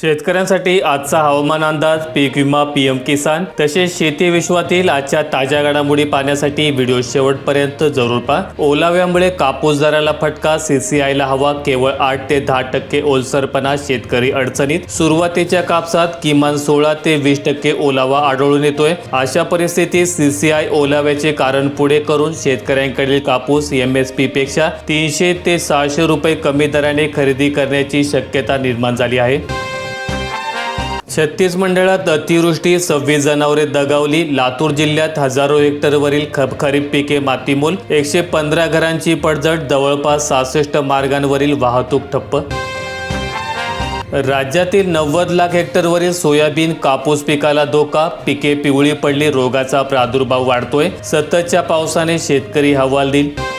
शेतकऱ्यांसाठी आजचा हवामान अंदाज पीक विमा पीएम किसान तसेच शेती विश्वातील आजच्या ताज्या घडामोडी पाहण्यासाठी व्हिडिओ शेवटपर्यंत जरूर पहा. ओलाव्यामुळे कापूस दराला फटका सीसीआयला हवा केवळ आठ ते दहा टक्के ओलसरपणा शेतकरी अडचणीत. सुरुवातीच्या कापसात किमान सोळा ते वीस टक्के ओलावा आढळून येतोय. अशा परिस्थितीत सीसीआय ओलाव्याचे कारण पुढे करून शेतकऱ्यांकडील कापूस एम एस पी पेक्षा तीनशे ते सहाशे रुपये कमी दराने खरेदी करण्याची शक्यता निर्माण झाली आहे. छत्तीस मंडळात अतिवृष्टी सव्वीस जनावरे दगावली. लातूर जिल्ह्यात हजारो हेक्टरवरील खप खरीप पिके मातीमूल. एकशे पंधरा घरांची पडझड. जवळपास सहासष्ट मार्गांवरील वाहतूक ठप्प. राज्यातील नव्वद लाख हेक्टरवरील सोयाबीन कापूस पिकाला धोका. पिके पिवळी पडली. रोगाचा प्रादुर्भाव वाढतोय. सततच्या पावसाने शेतकरी हवालदिल.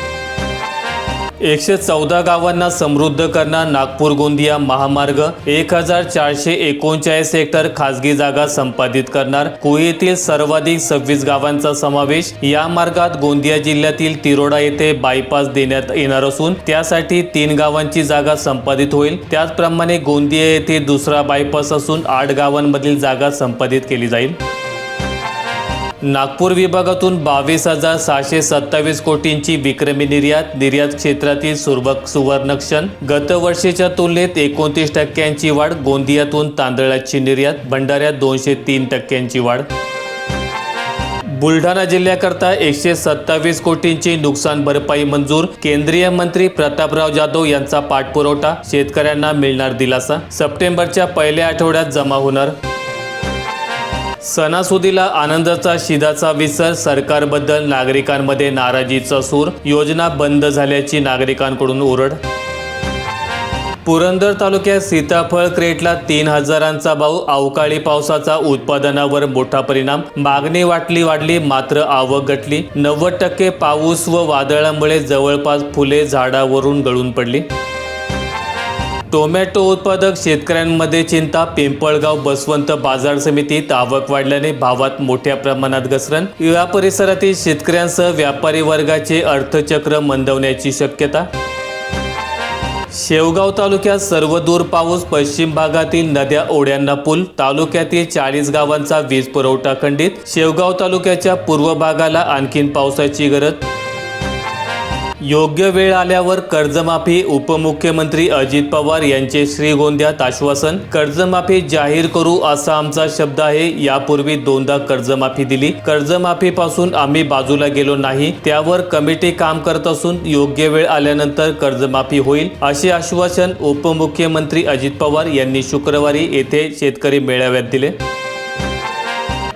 एकशे चौदा गावांना समृद्ध करणार नागपूर गोंदिया महामार्ग. एक हजार चारशे एकोणचाळीस हेक्टर खासगी जागा संपादित करणार. कुळीतील सर्वाधिक सव्वीस गावांचा समावेश या मार्गात गोंदिया जिल्ह्यातील तिरोडा येथे बायपास देण्यात येणार असून त्यासाठी तीन गावांची जागा संपादित होईल. त्याचप्रमाणे गोंदिया येथे दुसरा बायपास असून आठ गावांमधील जागा संपादित केली जाईल. नागपूर विभागातून बावीस हजार सहाशे सत्तावीस कोटींची विक्रमी निर्यात निर्यात क्षेत्रातील सुर्व सुवर्णक्षण. गतवर्षीच्या तुलनेत एकोणतीस टक्क्यांची वाढ गोंदियातून तांदळाची निर्यात भंडाऱ्यात दोनशे तीन टक्क्यांची वाढ. बुलढाणा जिल्ह्याकरता एकशे सत्तावीस कोटींची नुकसान भरपाई मंजूर केंद्रीय मंत्री प्रतापराव जाधव यांचा पाठपुरवठा शेतकऱ्यांना मिळणार दिलासा. सप्टेंबरच्या पहिल्या आठवड्यात जमा होणार सणासुदीला आनंदाचा शिदाचा विसर सरकारबद्दल नागरिकांमध्ये नाराजीचा सूर योजना बंद झाल्याची नागरिकांकडून ओरड. पुरंदर तालुक्यात सीताफळ क्रेटला तीन हजारांचा भाव अवकाळी पावसाचा उत्पादनावर मोठा परिणाम मागणी वाटली वाढली मात्र आवक घटली. नव्वद टक्के पाऊस व वादळामुळे जवळपास फुले झाडावरून गळून पडली. टोमॅटो उत्पादक शेतकऱ्यांमध्ये चिंता. पिंपळगाव बसवंत बाजार समितीत आवक वाढल्याने भावात मोठ्या प्रमाणात घसरण. या परिसरातील शेतकऱ्यांसह व्यापारी वर्गाचे अर्थचक्र मंदवण्याची शक्यता. शेवगाव तालुक्यात सर्वदूर पाऊस पश्चिम भागातील नद्या ओढ्यांना पूल. तालुक्यातील चाळीस गावांचा वीज पुरवठा खंडित. शेवगाव तालुक्याच्या पूर्व भागाला आणखीन पावसाची गरज योग्य वेळ आल्यावर कर्जमाफी उपमुख्यमंत्री अजित पवार यांचे श्रीगोंद्यात आश्वासन कर्जमाफी जाहीर करू असा आमचा शब्द आहे. यापूर्वी दोनदा कर्जमाफी दिली. कर्जमाफीपासून आम्ही बाजूला गेलो नाही. त्यावर कमिटी काम करत असून योग्य वेळ आल्यानंतर कर्जमाफी होईल असे आश्वासन उपमुख्यमंत्री अजित पवार यांनी शुक्रवारी येथे शेतकरी मेळाव्यात दिले.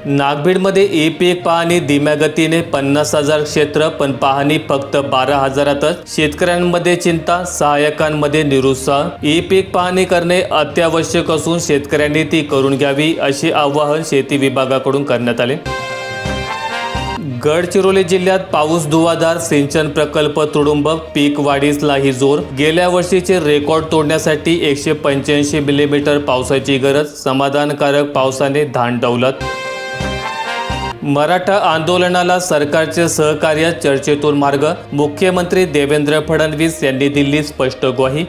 नागभीडमध्ये ई पीक पाहणी धीम्या गतीने पन्नास हजार क्षेत्र पण पाहणी फक्त बारा हजारातच. शेतकऱ्यांमध्ये चिंता सहाय्यकांमध्ये निरुत्साह. ई पीक पाहणी करणे अत्यावश्यक असून शेतकऱ्यांनी ती करून घ्यावी असे आवाहन शेती विभागाकडून करण्यात आले. गडचिरोली जिल्ह्यात पाऊस धुवाधार सिंचन प्रकल्प तुडुंब पीक वाढीसलाही जोर. गेल्या वर्षीचे रेकॉर्ड तोडण्यासाठी एकशे पंच्याऐंशी मिलीमीटर पावसाची गरज समाधानकारक पावसाने धान डवलत मराठा आंदोलनाला सरकारचे सहकार्य चर्चेतून मार्ग. मुख्यमंत्री देवेंद्र फडणवीस यांनी दिली स्पष्ट ग्वाही.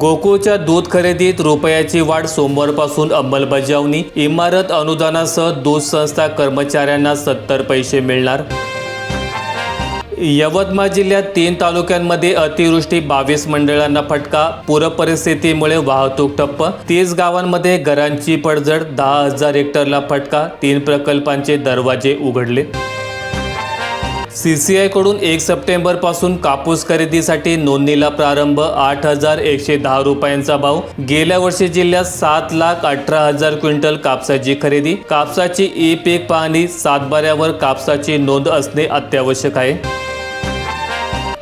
गोकुळच्या दूध खरेदीत रुपयाची वाढ सोमवारपासून अंमलबजावणी. इमारत अनुदानासह दूध संस्था कर्मचाऱ्यांना सत्तर पैसे मिळणार. यवतमाळ जिल्ह्यात तीन तालुक्यांमध्ये अतिवृष्टी बावीस मंडळांना फटका पूरपरिस्थितीमुळे वाहतूक ठप्प. तीस गावांमध्ये घरांची पडझड दहा हजार हेक्टरला फटका तीन प्रकल्पांचे दरवाजे उघडले. सीसीआयकडून एक सप्टेंबरपासून कापूस खरेदीसाठी नोंदणीला प्रारंभ आठ हजार एकशे दहा रुपयांचा भाव. गेल्या वर्षी जिल्ह्यात सात लाख अठरा हजार क्विंटल कापसाची खरेदी. कापसाची ई पीक पाहणी सातबाऱ्यावर कापसाची नोंद असणे अत्यावश्यक आहे.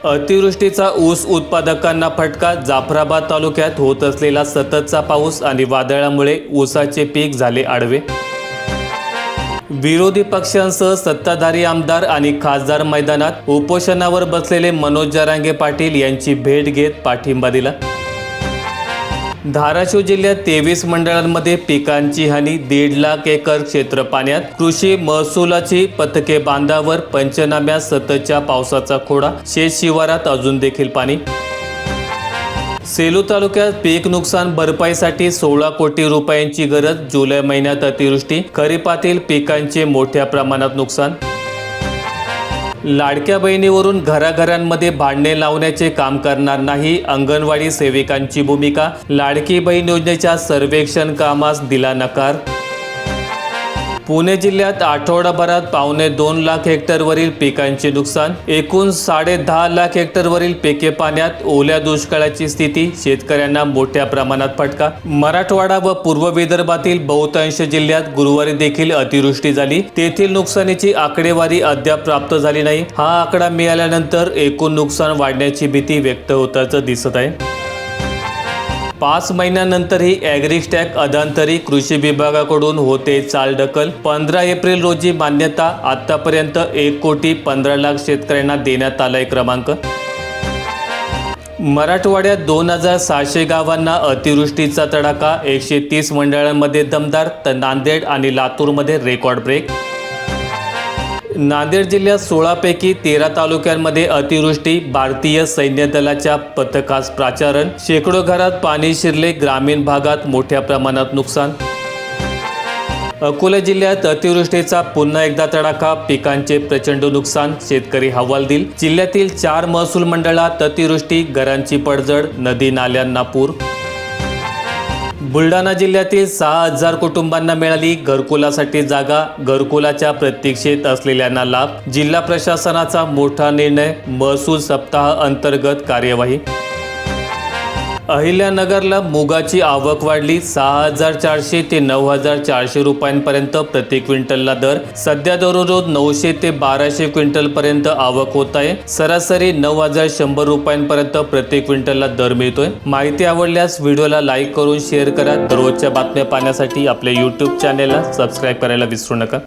अतिवृष्टीचा ऊस उत्पादकांना फटका जाफराबाद तालुक्यात होत असलेला सततचा पाऊस आणि वादळामुळे ऊसाचे पीक झाले आडवे. विरोधी पक्षांसह सत्ताधारी आमदार आणि खासदार मैदानात उपोषणावर बसलेले मनोज जरांगे पाटील यांची भेट घेत पाठिंबा दिला. धाराशिव जिल्ह्यात तेवीस मंडळांमध्ये पिकांची हानी दीड लाख एकर क्षेत्र पाण्यात कृषी महसुलाची पथके बांधावर पंचनाम्यात सततच्या पावसाचा खोडा शेत शिवारात अजून देखील पाणी. सेलू तालुक्यात पीक नुकसान भरपाईसाठी सोळा कोटी रुपयांची गरज जुलै महिन्यात अतिवृष्टी खरीपातील पिकांचे मोठ्या प्रमाणात नुकसान. लाडक्या बहिणीवरून घराघरांमध्ये भांडणे लावण्याचे काम करणार नाही. अंगणवाडी सेविकांची भूमिका लाडकी बहीण योजनेच्या सर्वेक्षण कामास दिला नकार पुणे जिल्ह्यात आठवडाभरात पावणे दोन लाख हेक्टरवरील पिकांचे नुकसान एकूण साडे दहा लाख हेक्टरवरील पिके पाण्यात ओल्या दुष्काळाची स्थिती शेतकऱ्यांना मोठ्या प्रमाणात फटका. मराठवाडा व पूर्व विदर्भातील बहुतांश जिल्ह्यात गुरुवारी देखील अतिवृष्टी झाली. तेथील नुकसानीची आकडेवारी अद्याप प्राप्त झाली नाही. हा आकडा मिळाल्यानंतर एकूण नुकसान वाढण्याची भीती व्यक्त होताचं दिसत आहे. पाच महिन्यानंतरही ॲग्रिस्टॅक अधांतरी कृषी विभागाकडून होते चालढकल पंधरा एप्रिल रोजी मान्यता आतापर्यंत एक कोटी पंधरा लाख शेतकऱ्यांना देण्यात आलाय क्रमांक. मराठवाड्यात दोन हजार सहाशे गावांना अतिवृष्टीचा तडाखा एकशे तीस मंडळांमध्ये दमदार तर नांदेड आणि लातूरमध्ये रेकॉर्ड ब्रेक नांदेड जिल्ह्यात सोळापैकी तेरा तालुक्यांमध्ये अतिवृष्टी भारतीय सैन्य दलाच्या पथकास प्राचारण शेकडो घरात पाणी शिरले ग्रामीण भागात मोठ्या प्रमाणात नुकसान. अकोला जिल्ह्यात अतिवृष्टीचा पुन्हा एकदा तडाखा पिकांचे प्रचंड नुकसान शेतकरी हवालदिल जिल्ह्यातील चार महसूल मंडळात अतिवृष्टी घरांची पडझड नदी नाल्यांना पूर. बुलढाणा जिल्ह्यातील सहा हजार कुटुंबांना मिळाली घरकुलासाठी जागा घरकुलाच्या प्रतीक्षेत असलेल्यांना लाभ. जिल्हा प्रशासनाचा मोठा निर्णय महसूल सप्ताह अंतर्गत कार्यवाही. अहिल्यानगरला मुगाची आवक वाढली. सहा हजार चारशे ते नऊ हजार चारशे रुपयांपर्यंत प्रति क्विंटलला दर. सध्या दररोज नऊशे ते बाराशे क्विंटलपर्यंत आवक होत आहे. सरासरी नऊ हजार शंभर रुपयांपर्यंत प्रति क्विंटलला दर मिळतोय. माहिती आवडल्यास व्हिडिओला लाईक करून शेअर करा. दररोजच्या बातम्या पाहण्यासाठी आपल्या यूट्यूब चॅनेलला सबस्क्राईब करायला विसरू नका.